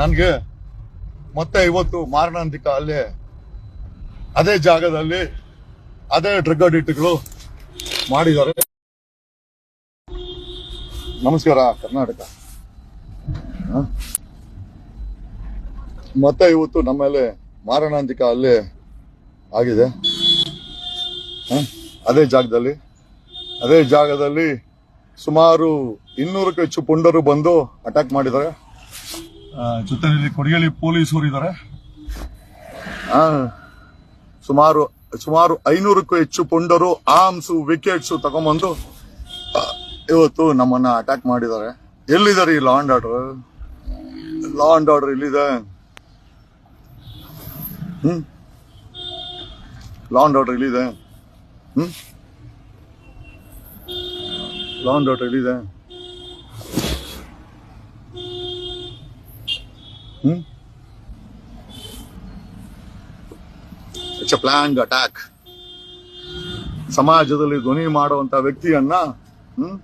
ನನ್ಗೆ ಮತ್ತೆ ಇವತ್ತು ಮಾರಣಾಂತಿಕ ಅಲ್ಲಿ ಅದೇ ಜಾಗದಲ್ಲಿ ಅದೇ ಡ್ರಗ್ ಅಡಿಕ್ಟ್ಗಳು ಮಾಡಿದ್ದಾರೆ. ನಮಸ್ಕಾರ, ಕರ್ನಾಟಕ. ಮತ್ತೆ ಇವತ್ತು ನಮ್ಮ ಮೇಲೆ ಮಾರಣಾಂತಿಕ ಅಲ್ಲೇ ಆಗಿದೆ? ಅದೇ ಜಾಗದಲ್ಲಿ. ಅದೇ ಜಾಗದಲ್ಲಿ ಸುಮಾರು ಇನ್ನೂರಕ್ಕೂ ಹೆಚ್ಚು ಪುಂಡರು ಬಂದು ಅಟ್ಯಾಕ್ ಮಾಡಿದ್ದಾರೆ. ಜೊತೆಯಲ್ಲಿ ಕೊಡಿಗೇಳಿ ಪೊಲೀಸರು ಇದ್ದಾರೆ. ಸುಮಾರು ಸುಮಾರು ಐನೂರಕ್ಕೂ ಹೆಚ್ಚು ಪುಂಡರು, ಆರ್ಮ್ಸ್, ವಿಕೆಟ್ಸ್ ತಗೊಂಬಂದು ಇವತ್ತು ನಮ್ಮನ್ನ ಅಟ್ಯಾಕ್ ಮಾಡಿದ್ದಾರೆ. ಎಲ್ಲಿದ್ದಾರೆ ಈ law and order law and order ಎಲ್ಲಿದೆ? ಹ್ಮ್? ಲಾ ಅಂಡ್ ಆರ್ಡರ್ ಎಲ್ಲಿದೆ? ಹ್ಮ್? ಲಾ ಆರ್ಡರ್ ಎಲ್ಲಿದೆ? It's a plan attack. ಸಮಾಜದಲ್ಲಿ ಧ್ವನಿ ಮಾಡುವಂತ ವ್ಯಕ್ತಿಯನ್ನ ಹ್ಮ್?